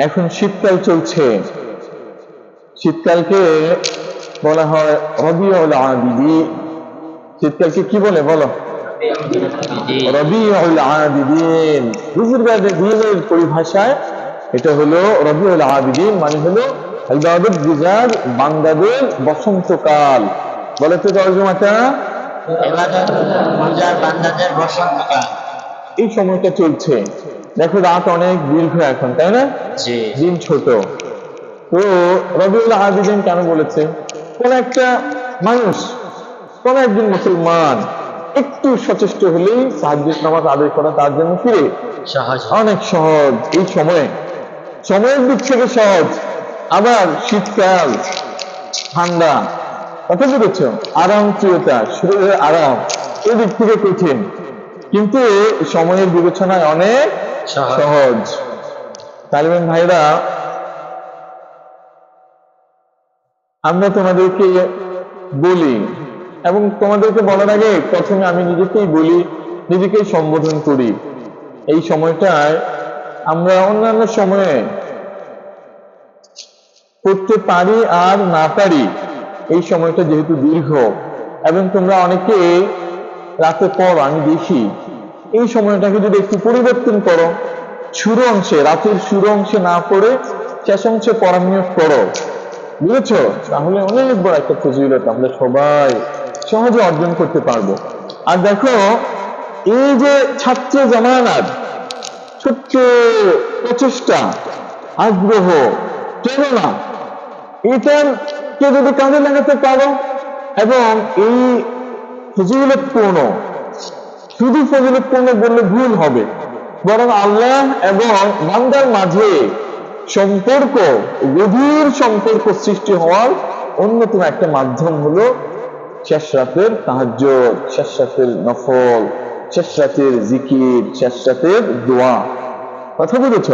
এখন শীতকাল চলছে। শীতকালকে বলা হয় রবিউল আবিদি শীতকালকে কি বলে বলো? রবিউল আবিদিন বুজুর্গাদের দিনের পরিভাষায় এটা হলো রবিউল আবিদিন মানে হলো ইবাদত গুজার বান্দাদের বসন্তকাল। বলে তো তর্জমাটা। এই সময়টা চলছে। দেখো রাত অনেক দীর্ঘ এখন তাই না? দিন ছোট। তো রবিউল আবিদিন কেন বলেছে? কোন একটা মানুষ কোন একজন মুসলমান একটু সচেষ্ট হলেই সাহায্যের নামাজ আদায় করা তার জন্য ফিরে সহজ। অনেক সহজ। এই সময়ে সময়ের দিক থেকে সহজ। আবার শীতকাল ঠান্ডা কথা বুঝেছ আরাম প্রিয়তা শরীরের আরাম এই দিক থেকে কঠিন। কিন্তু সময়ের বিবেচনায় অনেক সহজ। তালিবান ভাইরা, আমরা তোমাদেরকে বলি এবং তোমাদেরকে বলার আগে প্রথমে আমি নিজেকেই বলি নিজেকেই সম্বোধন করি। এই সময়টায় আমরা অন্যান্য সময়ে করতে পারি আর না পারি, এই সময়টা যেহেতু দীর্ঘ, এবং তোমরা অনেকে রাতে পড়ো আমি দেখি এই সময়টাকে যদি একটু পরিবর্তন করো, শুরু অংশে, রাতের শুরু অংশে না পড়ে শেষ অংশে পড়া নিয়োগ করো। বুঝেছ? তাহলে অনেক বড় একটা ফজিলত আমরা সবাই সহজে অর্জন করতে পারব। আর দেখো, এই যে ছাত্র জামানার ছোট্ট প্রচেষ্টা, আগ্রহ, প্রেরণা এটার কে যদি কাজে লাগাতে পারো, এবং এই ফজিলতপূর্ণ শুধু ফজিলতপূর্ণ বললে ভুল হবে। বরং আল্লাহ এবং বান্দার মাঝে সম্পর্ক, গভীর সম্পর্ক সৃষ্টি হওয়ার অন্যতম একটা মাধ্যম হলো শেষ রাতের তাহাজ্য শেষ রাতের নফল শেষ রাতের জিকির শেষ রাতের দোয়া। কথা বুঝেছ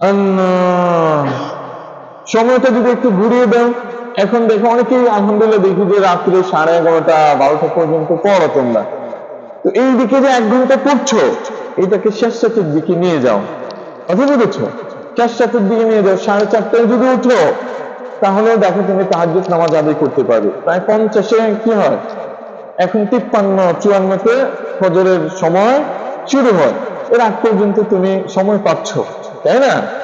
আল্লাহ। সময়টা যদি একটু ঘুরিয়ে দাও এখন দেখো অনেকেই আলহামদুলিল্লাহ দেখি যে রাত্রে সাড়ে এগারোটা, বারোটা পর্যন্ত পড়ো তোমরা। তো এই দিকে যে এক ঘণ্টা পড়ছো, এটাকে শেষ রাতের দিকে নিয়ে যাও। কথা বুঝেছ? শেষ রাতের দিকে নিয়ে যাও, সাড়ে চারটায় যদি উঠো, তাহলে দেখো তুমি তাহাজ্জুদ নামাজ আদায় করতে পারবে। প্রায় পঞ্চাশে কি হয়? এখন তিপ্পান্ন, চুয়ান্নতে ফজরের সময় শুরু হয়। এর আগ পর্যন্ত তুমি সময় পাচ্ছ, তাই না?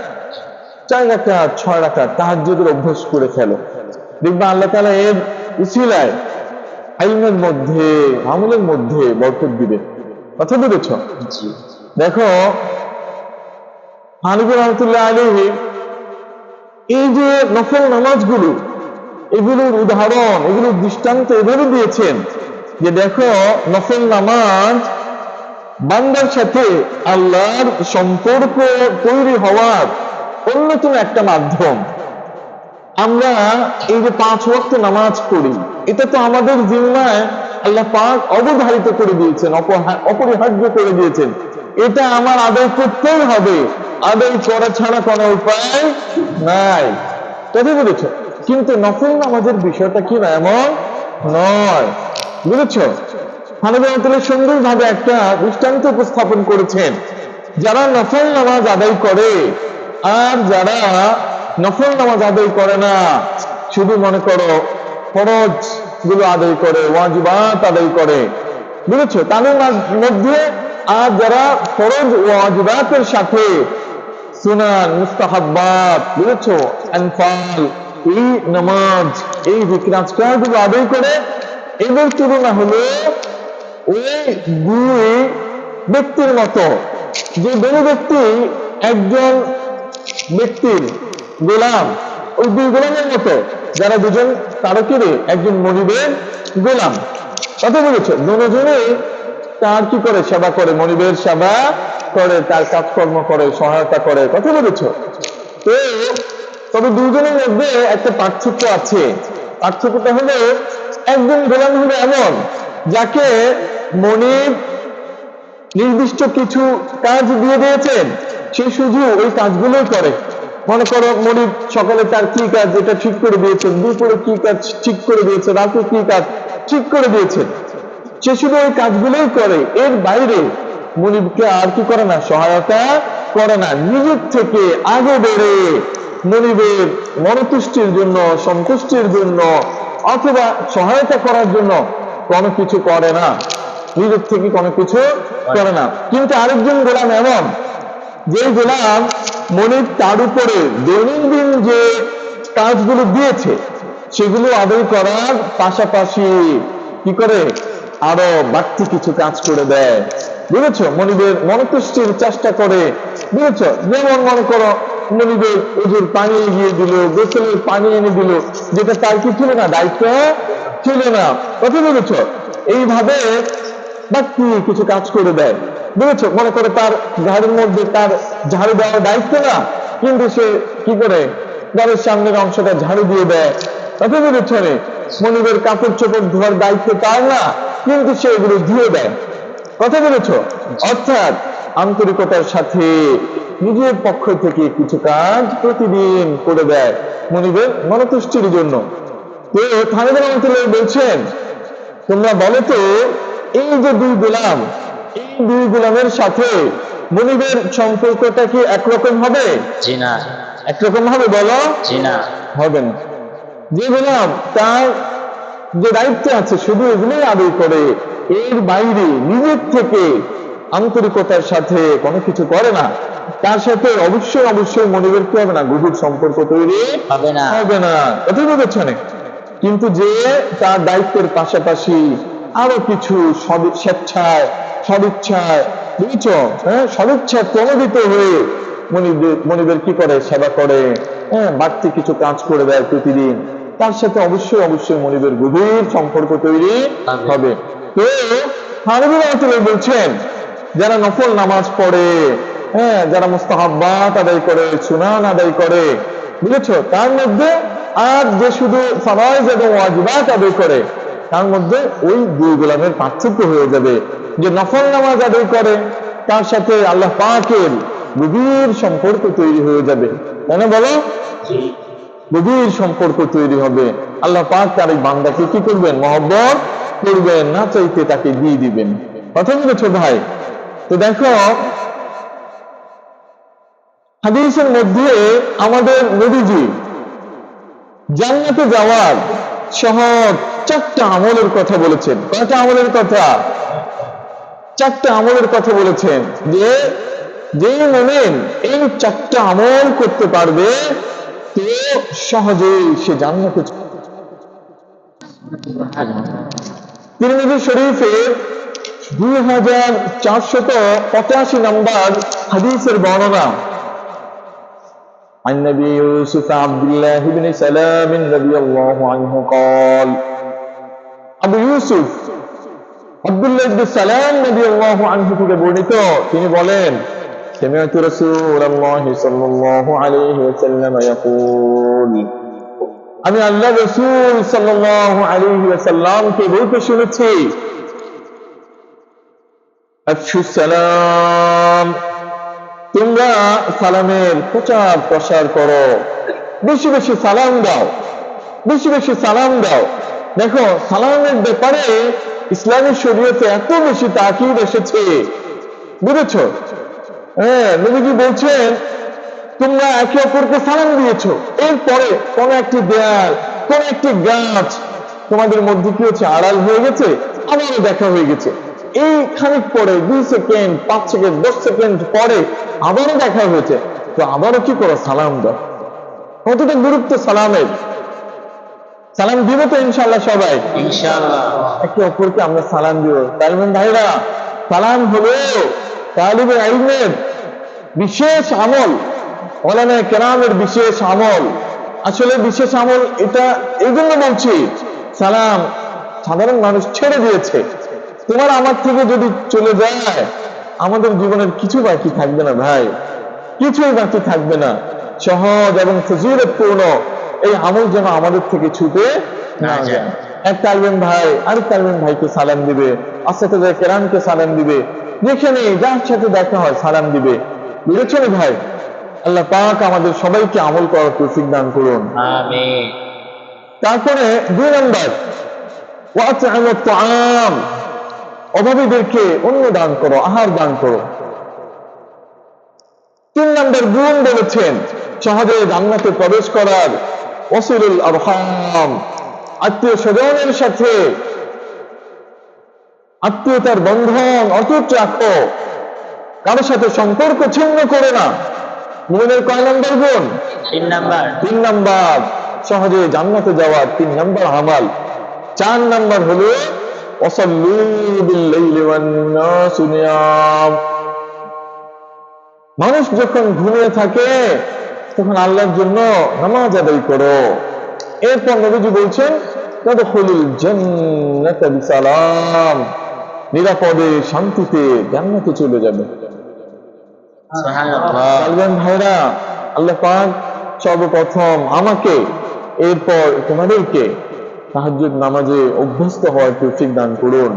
চার রাকাত ছয় রাকাত তাহাজ্জুদের অভ্যাস করে ফেলো। দেখবে আল্লাহ তাআলা এর উসিলায় আইনের মধ্যে আমলের মধ্যে বরকত দিবে। কথা বুঝেছ দেখো হানিফ রহমতুল্লাহ আলী এই যে নফল নামাজগুলো এগুলোর উদাহরণ এগুলোর দৃষ্টান্ত এভাবে দিয়েছেন যে দেখো নফল নামাজ বান্দার সাথে আল্লাহর সম্পর্ক তৈরি হওয়ার অন্যতম একটা মাধ্যম। আমরা এই যে পাঁচ ওয়াক্ত নামাজ পড়ি, এটা তো আমাদের জিম্মায় আল্লাহ পাক অবধারিত করে দিয়েছেন অপরিহার্য করে দিয়েছেন। এটা আমার আদায় করতেই হবে। আদায় করা ছাড়া কোনো উপায় নাই। কথা বুঝেছ কিন্তু নফল নামাজের বিষয়টা কি না, এমন নয়। বুঝেছ? হানবী সুন্দর ভাবে একটা দৃষ্টান্ত উপস্থাপন করেছেন, যারা নফল নামাজ আদায় করে আর যারা নফল নামাজ আদায় করে না, শুধু মনে করো ফরজগুলো আদায় করে, ওয়াজিবাত আদায় করে, বুঝেছ? তাদের মধ্যে আর যারা ফরজ ওয়াজিবাতের সাথে সুনান, মুস্তাহাব্বাত, বুঝেছ? আনফাল, এই নামাজ, এই জিকিরগুলো আদায় করে, এদের তুলনা হলো ওই দুই ব্যক্তির মতো। যে দুই ব্যক্তি একজন ব্যক্তির গোলাম। ওই দুই গোলামের মতো যারা দুজন তারকেরই একজন মনিবের গোলাম। কথা বলেছে, দুজনেই তার কি করে সেবা করে? মনিবের সেবা করে, তার কাজকর্ম করে, সহায়তা করে। কথা বলেছ। তো তবে দুজনের মধ্যে একটা পার্থক্য আছে। পার্থক্যটা হলো, একজন গোলাম হলো এমন যাকে মনিব নির্দিষ্ট কিছু কাজ দিয়ে দিয়েছেন। সে শুধু ওই কাজগুলোই করে। মনে করো মনিব সকালে তার কি কাজ এটা ঠিক করে দিয়েছেন দুপুরে কি কাজ ঠিক করে দিয়েছে রাতে কি কাজ ঠিক করে দিয়েছেন সে শুধু ওই কাজগুলোই করে। এর বাইরে মনিবকে আর কি করে না সহায়তা করে না। নিজের থেকে আগে বেড়ে মনিবের মনতুষ্টির জন্য সন্তুষ্টির জন্য অথবা সহায়তা করার জন্য কোনো কিছু করে না। নিজের থেকে কোনো কিছু করে না। কিন্তু আরেকজন গোলাম এমন যে গোলাম মনিব তার উপরে দৈনন্দিন যে কাজগুলো দিয়েছে, সেগুলো আদায় করার পাশাপাশি কি করে? আরও বাড়তি কিছু কাজ করে দেয়। বুঝেছ? মনিবের মনতুষ্টির চেষ্টা করে। বুঝেছ? যেমন মনে করো, মনিবের উজুর পানি এগিয়ে দিল, গোসলের পানি এনে দিল, যেটা তার কি ছিল না? দায়িত্ব ছিল না। কথা বুঝেছ? এইভাবে বাড়তি কিছু কাজ করে দেয়। বুঝেছ? মনে করে তার ঘরের মধ্যে তার ঝাড়ু দেওয়ার দায়িত্ব না। কিন্তু সে কি করে? ঘরের সামনের অংশটা ঝাড়ু দিয়ে দেয়। কথা বুঝেছ রে মনিবের কাপড় চোপড় ধোয়ার দায়িত্ব তার না, কিন্তু সে এগুলো ধুয়ে দেয়। কথা বলেছ? অর্থাৎ আন্তরিকতার সাথে নিজের পক্ষ থেকে কিছু কাজ প্রতিদিন করে দেয় মনিবের মনতুষ্টির জন্য। তো থানিদের রহমতুল্লাহ বলছেন, তোমরা বলো তো, এই যে দুই গোলাম এই দুই গোলামের সাথে মনিবের সম্পর্কটা কি একরকম হবে? জি না। একরকম হবে বলো? জি না। হবে না। যে গোলাম তার যে দায়িত্ব আছে শুধু এগুলোই আদায় করে এর বাইরে নিজের থেকে আন্তরিকতার সাথে কোনো কিছু করে না। তার সাথে অবশ্যই অবশ্যই মনিবের কি হবে না? গভীর সম্পর্ক তৈরি হবে না। হবে না। কথা বুঝেছেন কিন্তু যে তার দায়িত্বের পাশাপাশি আরও কিছু স্বেচ্ছায় সদিচ্ছায় হ্যাঁ সদিচ্ছায় প্রণোদিত হয়ে মনিবের মনিবের কি করে? সেবা করে। হ্যাঁ বাড়তি কিছু কাজ করে দেয় প্রতিদিন। তার সাথে অবশ্যই অবশ্যই মনিবের গভীর সম্পর্ক তৈরি হবে। তো হারবি রহমতুল্লাহ বলছেন যারা নফল নামাজ পড়ে হ্যাঁ যারা মুস্তাহাব্বাত আদায় করে সুনান আদায় করে বুঝেছ? তার মধ্যে আর যে শুধু ফরাইজ এবং ওয়াজিবাত আদায় করে তার মধ্যে ওই দুই গোলামের পার্থক্য হয়ে যাবে যে নফল নামাজ আদায় করে, তার সাথে আল্লাহ পাকের গভীর সম্পর্ক তৈরি হয়ে যাবে। তাই না বলো? গভীর সম্পর্ক তৈরি হবে। আল্লাহ পাক তার এই বান্দাকে কি করবেন? মহব্বত করবেন, না চাইতে তাকে দিয়ে দিবেন। কথা বলেছ ভাই? তো দেখো, হাদিসের মধ্যে আমাদের নদীজি জান্নাতে যাওয়ার সহজ চারটা আমলের কথা বলেছেন কয়টা আমলের কথা চারটা আমলের কথা বলেছেন যে যে মোমেন এই চারটা আমল করতে পারবে তো সহজেই সে জান্নাতে তিরমিজি শরীফে দুই হাজার চারশত পঁচাশি নম্বর হাদিসের বর্ণনা عن نبي يوسف عبد الله بن سلام رضي الله عنه قال আবু ইউসুফ আব্দুল্লাহ ইবনে সালাম রাদিয়াল্লাহু আনহু থেকে বর্ণিত তিনি বলেন سمعت رسول الله صلى الله عليه وسلم يقول আমি আল্লাহ রসুল সাল্লাল্লাহু আলাইহি ওয়াসাল্লামকে বলতে শুনেছি আফশু সালাম তোমরা সালামের প্রচার প্রসার করো বেশি বেশি সালাম দাও বেশি বেশি সালাম দাও দেখো, সালামের ব্যাপারে ইসলামী শরীয়তে এত বেশি তাকিদ এসেছে। বুঝেছ? হ্যাঁ নবীজি বলছেন, তোমরা একে অপরকে সালাম দিয়েছ। এরপরে কোন একটি দেয়াল, কোন একটি গাছ তোমাদের মধ্যে কি হচ্ছে, আড়াল হয়ে গেছে? আবারও দেখা হয়ে গেছে। এই খানিক পরে, দুই সেকেন্ড, পাঁচ সেকেন্ড, দশ সেকেন্ড পরে আবারও দেখা হয়েছে। তো আবারও কি করো, সালাম দাও। কতটা গুরুত্ব সালামের? সালাম দিব তো ইনশাল্লাহ সবাই। ইনশাআল্লাহ। একে অপরকে আমরা সালাম দিব। তালিবেন ভাইরা সালাম হলো তালিবে আইনের বিশেষ আমল ওলামে কেরামের বিশেষ আমল। আসলে বিশেষ আমল এটা এই জন্য বলছি সালাম সাধারণ মানুষ ছেড়ে দিয়েছে। তোমার আমার থেকে যদি চলে যায় আমাদের জীবনের কিছু বাকি থাকবে না ভাই। কিছুই বাকি থাকবে না। সহজ এবং ফজিলতপূর্ণ এই আমল যেন আমাদের থেকে ছুটে না যায়। এক তালবেন ভাই আরেক তালবেন ভাইকে সালাম দিবে। আসাতে কেরামকে সালাম দিবে। যেখানে যার সাথে দেখা হয় সালাম দিবে। বুঝেছেন ভাই? আল্লাহ পাক আমাদের সবাইকে আমল করার তৌফিক দান করুন। আমিন। তারপরে দুই নম্বর অভাবীদেরকে অন্ন দান করো আহার দান করো। তিন নম্বর গুণ বলেছেন সহজে জান্নাতে প্রবেশ করার আরহাম। আত্মীয় স্বজনের সাথে আত্মীয়তার বন্ধন অটুট রাখো। কারোর সাথে সম্পর্ক ছিন্ন করে না। মুমিনের কয় নম্বর গুণ তিন নাম্বার। তিন নাম্বার। সহজে জান্নাতে যাওয়ার তিন নাম্বার আমাল। চার নাম্বার হলো। মানুষ যখন ঘুমিয়ে থাকে তখন আল্লাহর জন্য নামাজ আদায় করো। এরপর নবীজি বলছেন বিসালাম। নিরাপদে শান্তিতে জান্নাতে চলে যাবে। ভাইরা আল্লাহ পাক সর্বপ্রথম আমাকে এরপর তোমাদেরকে তাহাজ্জুদ নামাজে অভ্যস্ত হওয়ার তৌফিক দান করুন।